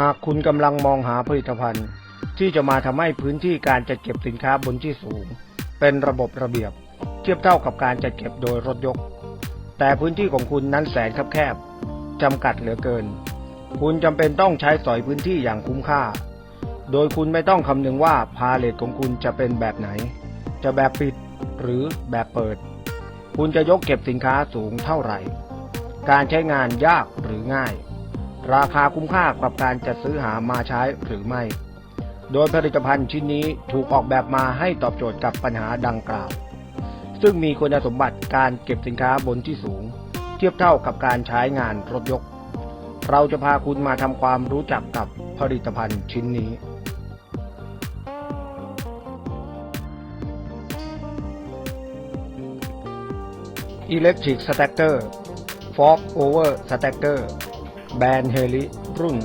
หากคุณกำลังมองหาผลิตภัณฑ์ ที่จะมาทำให้พื้นที่การจัดเก็บสินค้าบนที่สูง เป็นระบบระเบียบ เทียบเท่ากับการจัดเก็บโดยรถยก แต่พื้นที่ของคุณนั้นแสนคับแคบจำกัดเหลือเกิน คุณจำเป็นต้องใช้สอยพื้นที่อย่างคุ้มค่า โดยคุณไม่ต้องคำนึงว่าพาเลทของคุณจะเป็นแบบไหน จะแบบปิดหรือแบบเปิด คุณจะยกเก็บสินค้าสูงเท่าไหร่ การใช้งานยากหรือง่าย ราคาคุ้มค่ากับการจัดซื้อหามาใช้หรือไม่ โดยผลิตภัณฑ์ชิ้นนี้ถูกออกแบบมาให้ตอบโจทย์กับปัญหาดังกล่าว ซึ่งมีคุณสมบัติการเก็บสินค้าบนที่สูง เทียบเท่ากับการใช้งานรถยก เราจะพาคุณมาทำความรู้จักกับผลิตภัณฑ์ชิ้นนี้ Electric Stacker Fork Over Stacker แแบรนด์เฮลิรุ่น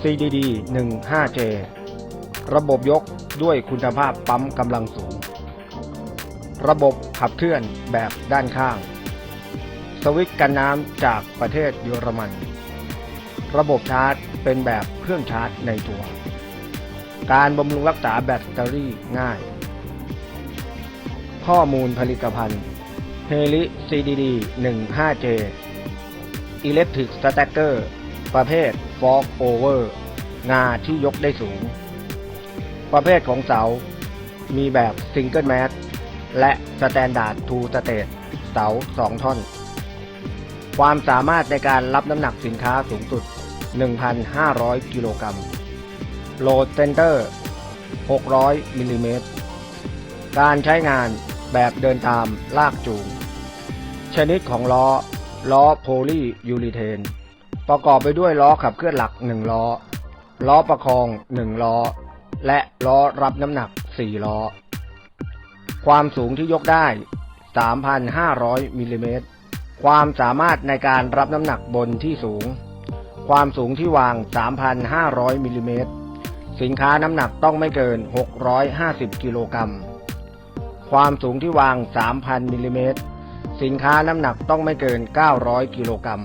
CDD 15J ระบบยกด้วยคุณภาพปั๊มกำลังสูง ระบบขับเคลื่อนแบบด้านข้าง สวิตช์กันน้ำจากประเทศเยอรมัน ระบบชาร์จเป็นแบบเครื่องชาร์จในตัว การบำรุงรักษาแบตเตอรี่ง่าย ข้อมูลผลิตภัณฑ์เฮลิ CDD 15J Electric Stacker ประเภท Fork Over งาที่ยกได้สูง ประเภทของเสา มีแบบ Single Mast และ Standard to State เสา 2 ท่อน ความสามารถในการรับน้ำหนักสินค้าสูงสุด 1,500 กิโลกรัมโหลดเซนเตอร์ 600 มิลลิเมตร การใช้งานแบบเดินตามลากจูง ชนิดของล้อ ล้อโพลียูริเทน ประกอบไปด้วยล้อขับเคลื่อนหลัก 1 ล้อ ล้อประคอง 1 ล้อ และล้อรับน้ำหนัก 4 ล้อ ความสูงที่ยกได้ 3,500 มิลลิเมตร ความสามารถในการรับน้ำหนักบนที่สูง ความสูงที่วาง 3,500 มิลลิเมตร สินค้าน้ำหนักต้องไม่เกิน 650 กิโลกรัม ความสูงที่วาง 3,000 มิลลิเมตร สินค้าน้ำหนักต้องไม่เกิน 900 กิโลกรัม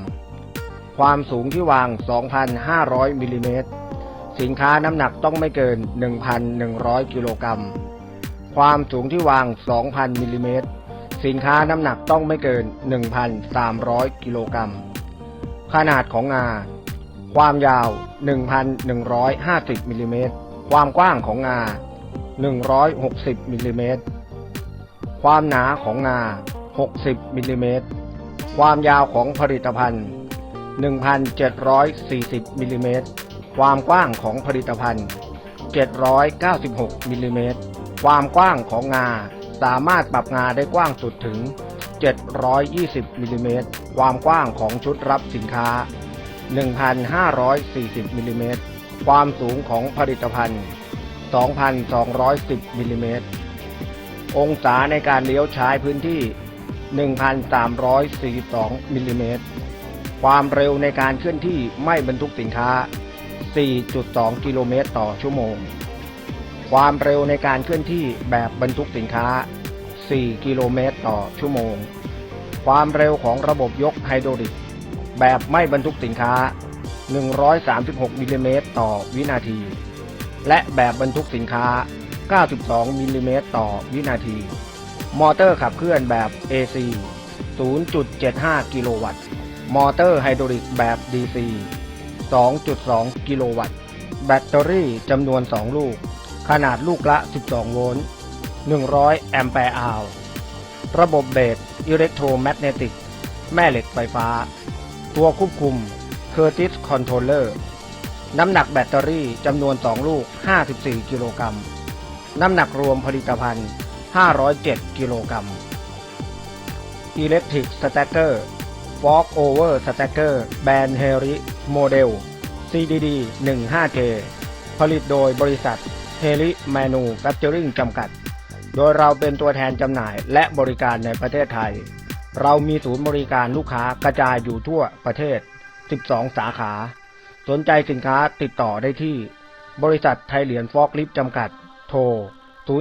ความสูงที่วาง 2,500มิลลิเมตร สินค้าน้ำหนักต้องไม่เกิน 1,100 กิโลกรัม ความสูงที่วาง 2,000มิลลิเมตร สินค้าน้ำหนักต้องไม่เกิน 1,300 กิโลกรัม ขนาดของงา ความยาว 1,150มิลลิเมตร ความกว้างของงา 160มิลลิเมตร ความหนาของงา 60มิลลิเมตร ความยาวของผลิตภัณฑ์ 1,740มิลลิเมตร ความกว้างของผลิตภัณฑ์ 796มิลลิเมตร ความกว้างของงา สามารถปรับงาได้กว้างสุดถึง 720มิลลิเมตร ความกว้างของชุดรับสินค้า 1,540มิลลิเมตร ความสูงของผลิตภัณฑ์ 2,210มิลลิเมตรองศาในการเลี้ยวใช้พื้นที่ 1,342มิลลิเมตร ความเร็วในการเคลื่อนที่ไม่บรรทุกสินค้า 4.2 กิโลเมตรต่อชั่วโมง ความเร็วในการเคลื่อนที่แบบบรรทุกสินค้า 4 กิโลเมตรต่อชั่วโมง ความเร็วของระบบยกไฮดรอลิก แบบไม่บรรทุกสินค้า 136มิลลิเมตรต่อวินาที และแบบบรรทุกสินค้า 92มิลลิเมตรต่อวินาที มอเตอร์ขับเคลื่อนแบบ AC 0.75 กิโลวัตต์ มอเตอร์ไฮดรอลิกแบบ DC 2.2 กิโลวัตต์ แบตเตอรี่จำนวน 2 ลูก ขนาดลูกละ 12 โวลต์ 100 แอมแปร์อาวระบบเบสอิเล็กโทรแมกเนติก แม่เหล็กไฟฟ้า ตัวควบคุม Curtis Controller น้ำหนักแบตเตอรี่จำนวน 2 ลูก 54 กิโลกรัม น้ำหนักรวมผลิตภัณฑ์ 507 กิโลกรัม Electric Stacker Fork Over Stacker แบรนด์เฮริโมเดล CDD 15K ผลิตโดยบริษัทเฮริแมนูแฟคเจอริงจำกัด โดยเราเป็นตัวแทนจำหน่ายและบริการในประเทศไทย เรามีศูนย์บริการลูกค้ากระจายอยู่ทั่วประเทศ 12 สาขา สนใจสินค้าติดต่อได้ที่ บริษัทไทยเหรียญฟอกลิฟจำกัด โทร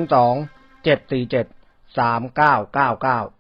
02 747 3999